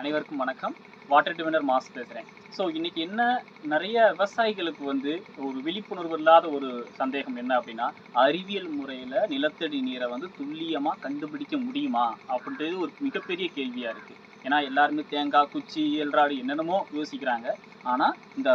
அனைவருக்கும் வணக்கம். வாட்டர் டிவினர் மாஸ் பேசுகிறேன் ஸோ இன்றைக்கி என்ன நிறைய விவசாயிகளுக்கு வந்து ஒரு விழிப்புணர்வு இல்லாத ஒரு சந்தேகம் என்ன அப்படின்னா அறிவியல் முறையில் நிலத்தடி நீரை வந்து துல்லியமாக கண்டுபிடிக்க முடியுமா அப்படின்றது ஒரு மிகப்பெரிய கேள்வியாக இருக்குது ஏன்னா எல்லாருமே தேங்காய் குச்சி இயல்றாடு என்னென்னமோ யோசிக்கிறாங்க. ஆனால் இந்த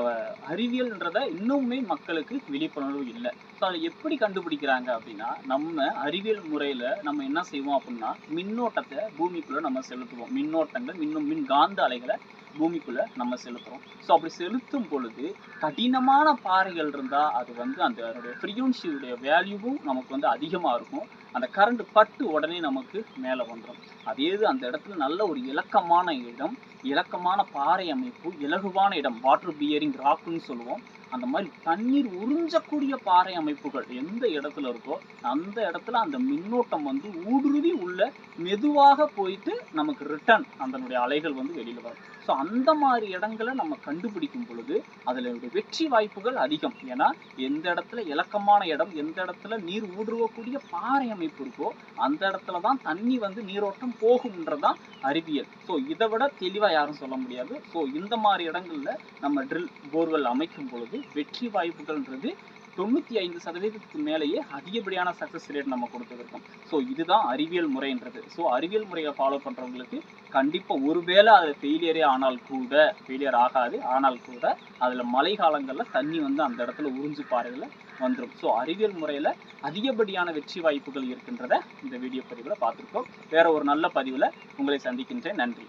அறிவியல்ன்றத இன்னுமே மக்களுக்கு விழிப்புணர்வு இல்லை. ஸோ அதை எப்படி கண்டுபிடிக்கிறாங்க அப்படின்னா நம்ம அறிவியல் முறையில் நம்ம என்ன செய்வோம் அப்படின்னா மின்னோட்டத்தை பூமிக்குள்ளே நம்ம செலுத்துவோம். மின்னோட்டங்கள் மின்னும் மின் காந்த அலைகளை பூமிக்குள்ளே நம்ம செலுத்துகிறோம் ஸோ அப்படி செலுத்தும் பொழுது கடினமான பாறைகள் இருந்தால் அது வந்து அந்த அதனுடைய ஃப்ரீக்வன்சியுடைய வேல்யூவும் நமக்கு வந்து அதிகமாக இருக்கும். அந்த கரண்ட் பட்டு உடனே நமக்கு மேலே வந்துடும் அதே இது அந்த இடத்துல நல்ல ஒரு இலக்கமான இடம் இலக்கமான பாறை அமைப்பு இலகுவான இடம் வாட்டர் பியரிங் ராக்குன்னு சொல்லுவோம். அந்த மாதிரி தண்ணீர் உறிஞ்சக்கூடிய பாறை அமைப்புகள் எந்த இடத்துல இருக்கோ அந்த இடத்துல அந்த மின்னோட்டம் வந்து ஊடுருவி உள்ள மெதுவாக போயிட்டு நமக்கு ரிட்டர்ன் அதனுடைய அலைகள் வந்து வெளியில் வரும். ஸோ அந்த மாதிரி இடங்களை நம்ம கண்டுபிடிக்கும் பொழுது அதில் வெற்றி வாய்ப்புகள் அதிகம். ஏன்னா எந்த இடத்துல இலக்கமான இடம் எந்த இடத்துல நீர் ஊடுருவக்கூடிய பாறை அமைப்பு இருக்கோ அந்த இடத்துல தான் தண்ணி வந்து நீரோட்டம் போகும்ன்றதான் அறிவியல். ஸோ இதை விட தெளிவாக யாரும் சொல்ல முடியாது. ஸோ இந்த மாதிரி இடங்கள்ல நம்ம ட்ரில் போர்வெல் அமைக்கும் பொழுது வெற்றி வாய்ப்புகள்ன்றது தொண்ணூற்றி ஐந்து சதவீதத்துக்கு மேலேயே அதிகப்படியான சக்ஸஸ் ரேட் நம்ம கொடுத்துருக்கோம். ஸோ இதுதான் அறிவியல் முறைன்றது. ஸோ அறிவியல் முறையை ஃபாலோ பண்ணுறவங்களுக்கு கண்டிப்பாக ஒருவேளை அது ஃபெயிலியரே ஆனால் கூட ஃபெயிலியர் ஆகாது ஆனால் கூட அதில் மழை காலங்களில் தண்ணி வந்து அந்த இடத்துல உறிஞ்சு பாறையில் வந்துடும் ஸோ அறிவியல் முறையில் அதிகப்படியான வெற்றி வாய்ப்புகள் இருக்கின்றத இந்த வீடியோ பதிவில் பார்த்துருக்கோம். வேற ஒரு நல்ல பதிவில் உங்களை சந்திக்கின்றேன். நன்றி.